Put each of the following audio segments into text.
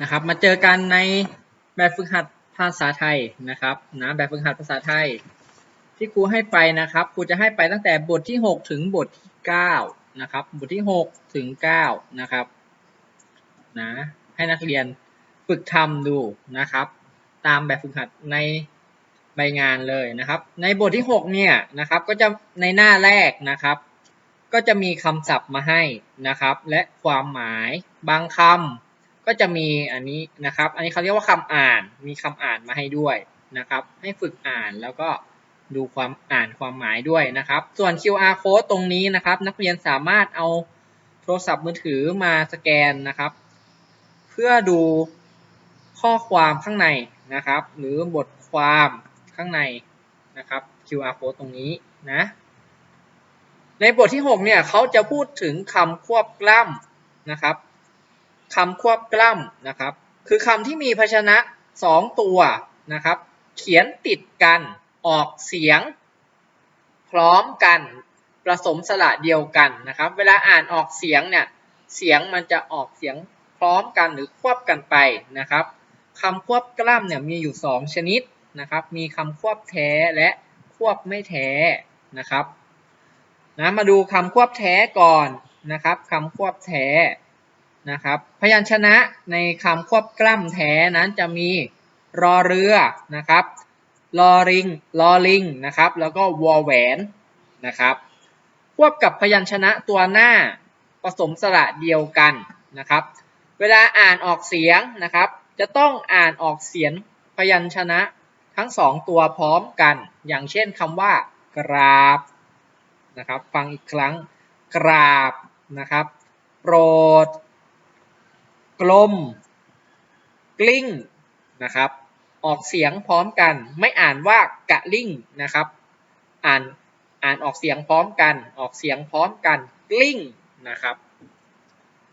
นะครับ มาเจอกันในแบบฝึกหัดภาษาไทยนะครับนะแบบฝึกหัดภาษาไทย ที่ครูให้ไปนะครับครูจะให้ไปตั้งแต่บทที่ 6 ถึงบทที่9นะครับบทที่ 6 ถึง9นะครับนะให้นักเรียนฝึกทำดูนะครับ ตามแบบฝึกหัดในใบงานเลยนะครับ ในบทที่ 6 เนี่ยนะครับก็จะในหน้าแรกนะครับ ก็จะมีคำศัพท์มาให้นะครับ และความหมายบางคำ ก็จะมีอันนี้นะครับ อันนี้เขาเรียกว่าคำอ่าน มีคำอ่านมาให้ด้วยนะครับ ให้ฝึกอ่านแล้วก็ดูความอ่านความหมายด้วยนะครับ ส่วน QR code ตรงนี้นะครับ นักเรียนสามารถเอาโทรศัพท์มือถือมาสแกนนะครับ เพื่อดูข้อความข้างในนะครับ หรือบทความข้างในนะครับ QR code ตรงนี้นะ ในบทที่ 6 เนี่ยเขาจะพูดถึงคำควบกล้ำนะครับ คำควบกล้ำนะครับ คือคำที่มีพยัญชนะ 2 ตัวนะครับ เขียนติดกันออกเสียง พร้อมกันผสมสระเดียวกันนะครับ เวลาอ่านออกเสียงเนี่ยเสียงมันจะออกเสียงพร้อมกันหรือควบกันไปนะครับคำควบกล้ำเนี่ยมีอยู่ 2 ชนิดนะครับ มีคำควบแท้และควบไม่แท้นะครับนะมาดูคำควบแท้ก่อนนะครับคำควบแท้ นะครับ พยัญชนะในคำควบกล้ำแท้นั้นจะมีรอเรือนะครับลอริงลอลิงนะครับ แล้วก็วอแหวนนะครับ ควบกับพยัญชนะตัวหน้าผสมสระเดียวกันนะครับ เวลาอ่านออกเสียงนะครับ จะต้องอ่านออกเสียงพยัญชนะทั้งสองตัวพร้อมกัน อย่างเช่นคำว่ากราบนะครับ ฟังอีกครั้งกราบนะครับ โปรด กลม กลิ้งนะครับ ออกเสียงพร้อมกัน ไม่อ่านว่ากะลิ่งนะครับ อ่านอ่านออกเสียงพร้อมกัน ออกเสียงพร้อมกัน กลิ้งนะครับ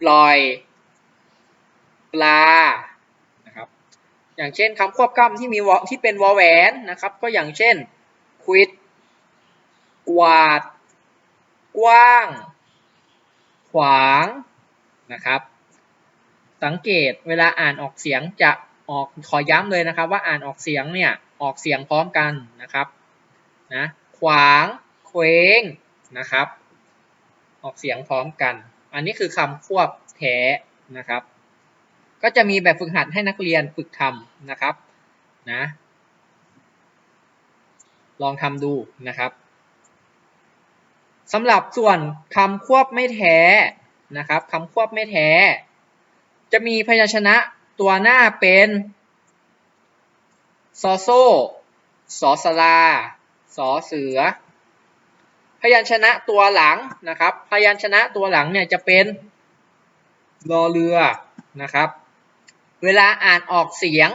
ปล่อย ปลานะครับ อย่างเช่นคำควบกล้ำที่มีวที่เป็นวอแหวนนะครับ ก็อย่างเช่นควิดกวาด กว้าง ขวางนะครับ สังเกตเวลาอ่านออกเสียงจะออกขอย้ำเลยนะครับ ว่าอ่านออกเสียงเนี่ยออกเสียงพร้อมกันนะครับนะขวางเคว้งนะครับ ออกเสียงพร้อมกัน อันนี้คือคำควบแท้นะครับ ก็จะมีแบบฝึกหัดให้นักเรียนฝึกทำนะครับนะลองทำดูนะครับสำหรับส่วนคำควบไม่แท้นะครับคำควบไม่แท้ จะมีพยัญชนะตัวหน้าเป็นซอโซสอสลาสอเสือ พยัญชนะตัวหลังนะครับ พยัญชนะตัวหลังเนี่ยจะเป็นรอเรือนะครับ เวลาอ่านออกเสียง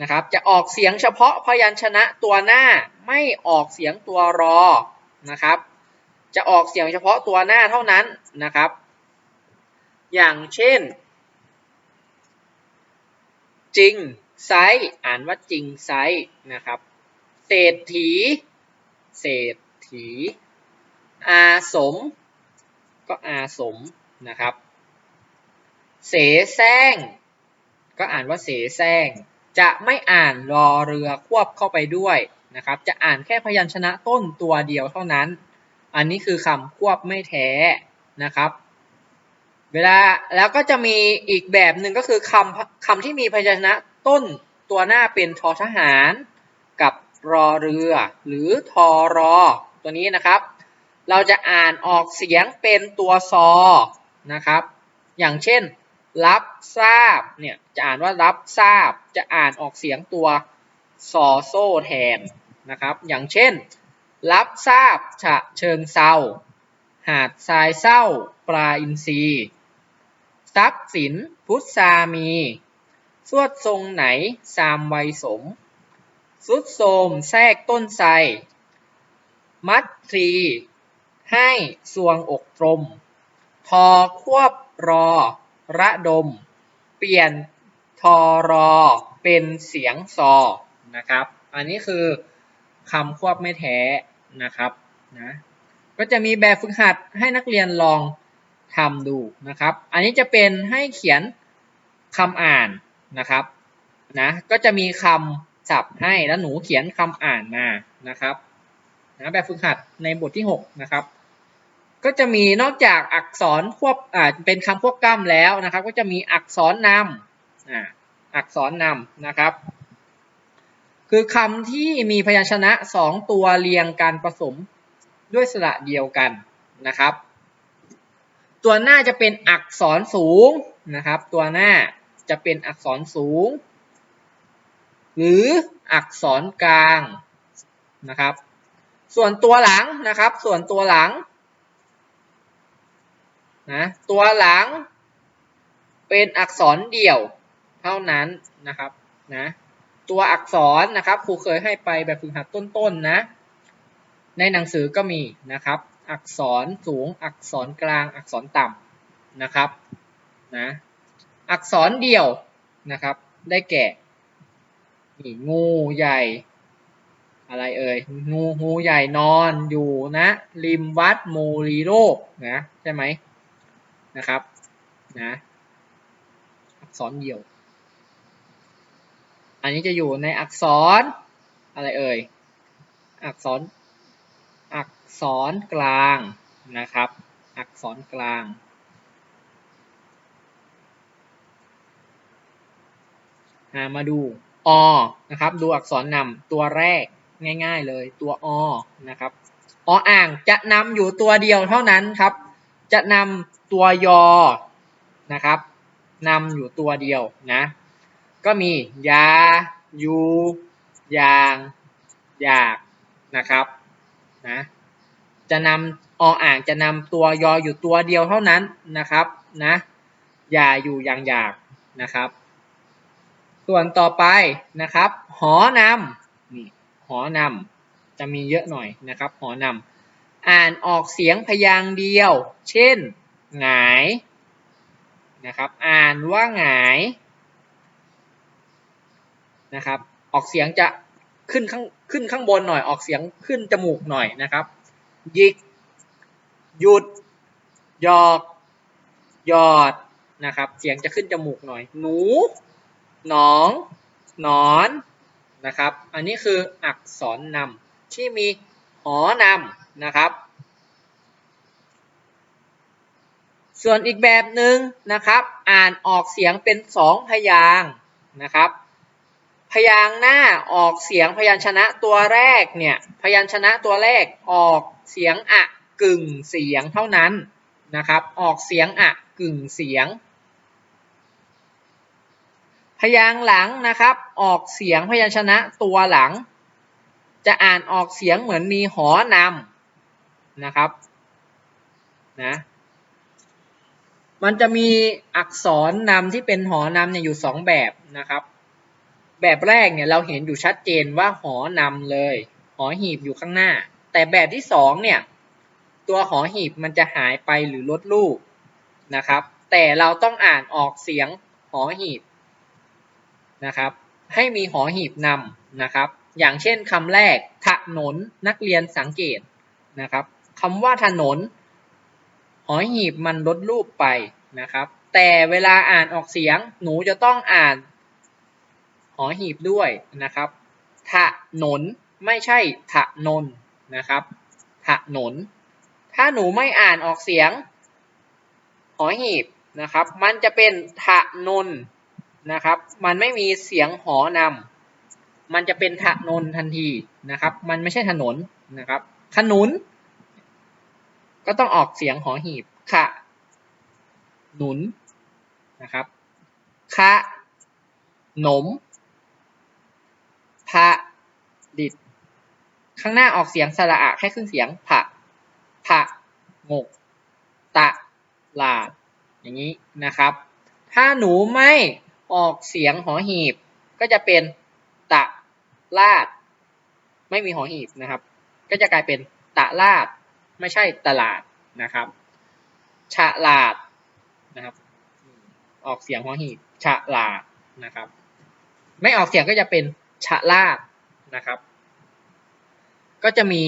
นะครับ จะออกเสียงเฉพาะพยัญชนะตัวหน้าไม่ออกเสียงตัวรอนะครับ จะออกเสียงเฉพาะตัวหน้าเท่านั้นนะครับ อย่างเช่น จริงไซอ่านว่าจริงไซนะครับ เศรษฐี เศรษฐี อาสม ก็อาสมนะครับ เสแสร้ง ก็อ่านว่าเสแสร้ง จะไม่อ่านรอเรือควบเข้าไปด้วยนะครับ จะอ่านแค่พยัญชนะต้นตัวเดียวเท่านั้น อันนี้คือคำควบไม่แท้นะครับ เวลาแล้วก็จะมีอีกแบบหนึ่งก็คือคำคำที่มีพยัญชนะต้นตัวหน้าเป็นทอทหาร กับรอเรือ หรือทอรอ ตัวนี้นะครับ เราจะอ่านออกเสียงเป็นตัวซอนะครับ อย่างเช่น รับทราบเนี่ยจะอ่านว่ารับทราบ จะอ่านออกเสียงตัวซอโซ่แทนนะครับ อย่างเช่น รับทราบฉะเชิงเซาหาดทรายเศร้าปลาอินทรี ทรัพย์สินพุทธามี สวดทรงไหนสามไวยสม สุดโสมแทรกต้นไทรมัดทรี ให้สวงอกตรม ทอควบรอ ระดม เปลี่ยนทอรอ เป็นเสียงซอนะครับ อันนี้คือคำควบไม่แท้นะครับนะก็จะมีแบบฝึกหัดให้นักเรียนลอง ทำดูนะครับ อันนี้จะเป็นให้เขียนคำอ่านนะครับนะก็จะมีคำศัพท์ให้แล้วหนูเขียนคำอ่านมานะครับนะแบบฝึกหัดในบทที่ 6 นะครับ ก็จะมีนอกจากอักษรควบอ่าเป็นคำควบกล้ำแล้วนะครับ ก็จะมีอักษรนำอ่าอักษรนำนะครับ คือคำที่มีพยัญชนะสองตัวเรียงกันผสมด้วยสระเดียวกันนะครับ ตัวหน้าจะเป็นอักษรสูงนะครับ ตัวหน้าจะเป็นอักษรสูง หรืออักษรกลางนะครับ ส่วนตัวหลังนะครับ ส่วนตัวหลังนะตัวหลังเป็นอักษรเดี่ยวเท่านั้นนะครับนะตัวอักษรนะครับครูเคยให้ไปแบบฝึกหัดต้นๆนนะ ในหนังสือก็มีนะครับ อักษรสูง อักษรกลาง อักษรต่ำนะครับนะอักษรเดี่ยวนะครับ ได้แก่นี่งูใหญ่ อะไรเอ่ยงูงูใหญ่นอนอยู่นะ ริมวัดโมรีโรกนะใช่ไหมนะครับนะอักษรเดี่ยว อันนี้จะอยู่ในอักษรอะไรเอ่ยอักษร ษรกลางนะครับ อักษรกลาง มาดูอนะครับ ดูอักษรนำตัวแรกง่าย ๆเลยตัวอนะครับออ่างจะนำอยู่ตัวเดียวเท่านั้นครับ จะนำตัวยอนะครับนำอยู่ตัวเดียวนะ ก็มียายูยาง อยากนะครับนะ จะนำออ่างจะนำตัวยออยู่ตัวเดียวเท่านั้นนะครับนะยาอยู่อย่างอยากนะครับ ส่วนต่อไปนะครับ หอนำนี่หอนำจะมีเยอะหน่อยนะครับ หอนำอ่านออกเสียงพยางค์เดียว เช่นหงายนะครับ อ่านว่าหงายนะครับ ออกเสียงจะขึ้นข้างขึ้นข้างบนหน่อยออกเสียงขึ้นจมูกหน่อยนะครับ หยิก หยุด หยอก หยอด นะครับ เสียงจะขึ้นจมูกหน่อย หนู หนอง หนอน นะครับ อันนี้คืออักษรนำที่มีหอนำนะครับ ส่วนอีกแบบหนึ่งนะครับ อ่านออกเสียงเป็นสองพยางนะครับ ยางหน้าออกเสียงพยัญชนะตัวแรกเนี่ยพยัญชนะตัวแรกออกเสียงอะกึ่งเสียงเท่านั้นนะครับ ออกเสียงอะกึ่งเสียง พยางหลังนะครับ ออกเสียงพยัญชนะตัวหลัง จะอ่านออกเสียงเหมือนมีหอนำนะครับนะมันจะมีอักษรนำที่เป็นหอนำเนี่ยอยู่สองแบบนะครับ แบบแรกเนี่ยเราเห็นอยู่ชัดเจนว่าหอนำเลย หอหีบอยู่ข้างหน้า แต่แบบที่สองเนี่ยตัวหอหีบมันจะหายไปหรือลดรูปนะครับ แต่เราต้องอ่านออกเสียงหอหีบนะครับ ให้มีหอหีบนำนะครับ อย่างเช่นคำแรกถนนนักเรียนสังเกตนะครับคำว่าถนน หอหีบมันลดรูปไปนะครับ แต่เวลาอ่านออกเสียงหนูจะต้องอ่าน หอหีบด้วยนะครับถนนไม่ใช่ถนนนะครับถนน ถ้าหนูไม่อ่านออกเสียงหอหีบนะครับ มันจะเป็นถนนนะครับ มันไม่มีเสียงหอนำมันจะเป็นถนนทันทีนะครับ มันไม่ใช่ถนนนะครับ ขนุน ก็ต้องออกเสียงหอหีบขะหนุนนะครับคะหนม พะดิด ข้างหน้าออกเสียงสระอะแค่ครึ่งเสียงผะผะงก ตะลาด อย่างนี้นะครับ ถ้าหนูไม่ออกเสียงหอหีบ ก็จะเป็นตะลาด ไม่มีหอหีบนะครับ ก็จะกลายเป็นตะลาด ไม่ใช่ตลาดนะครับฉลาดนะครับ ออกเสียงหอหีบฉลาดนะครับ ไม่ออกเสียงก็จะเป็น ฉลาดนะครับ ก็จะมี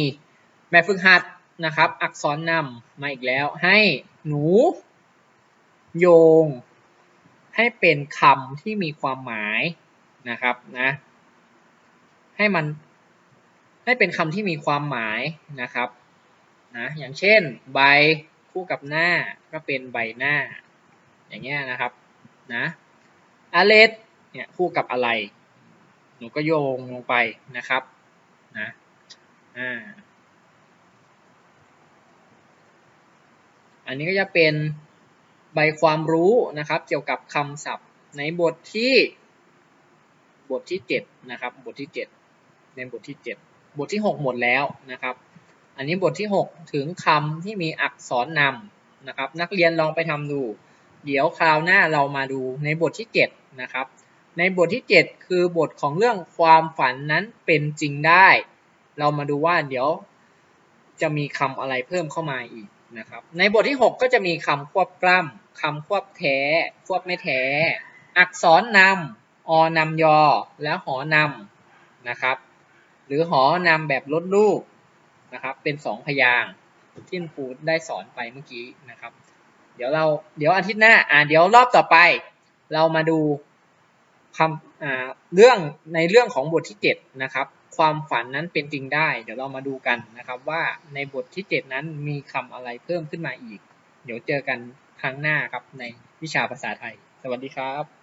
แบบฝึกหัดนะครับ อักษรนำมาอีกแล้ว ให้หนู โยง ให้เป็นคำที่มีความหมายนะครับนะให้มันให้เป็นคำที่มีความหมายนะครับนะอย่างเช่น ใบคู่กับหน้าก็เป็นใบหน้า อย่างเงี้ยนะครับนะอเลสเนี่ยคู่กับอะไร หนูก็โยงลงไปนะครับนะอ่าอันนี้ก็จะเป็นใบความรู้นะครับเกี่ยวกับคำศัพท์ในบทที่บทที่7นะครับบทที่7ในบทที่ 7 บทที่ 6 หมดแล้วนะครับ อันนี้บทที่ 6 ถึงคำที่มีอักษรนำนะครับ นักเรียนลองไปทำดู เดี๋ยวคราวหน้าเรามาดูในบทที่7นะครับ ในบทที่ 7 คือบทของเรื่องความฝันนั้นเป็นจริงได้ เรามาดูว่าเดี๋ยวจะมีคำอะไรเพิ่มเข้ามาอีกนะครับ ในบทที่ 6 ก็จะมีคำควบกล้ำคำควบแท้ ควบไม่แท้ อักษรนำอนำยอ และหอนำนะครับ หรือหอนำแบบลดรูปนะครับ เป็นสองพยางค์ที่ครูได้สอนไปเมื่อกี้นะครับ เดี๋ยวเราเดี๋ยวอาทิตย์หน้าอ่าเดี๋ยวรอบต่อไป เรามาดู คำเรื่องในเรื่องของบทที่7นะครับความฝันนั้นเป็นจริงได้ เดี๋ยวเรามาดูกันนะครับว่าในบทที่ 7 นั้นมีคำอะไรเพิ่มขึ้นมาอีก เดี๋ยวเจอกันครั้งหน้าครับในวิชาภาษาไทย สวัสดีครับ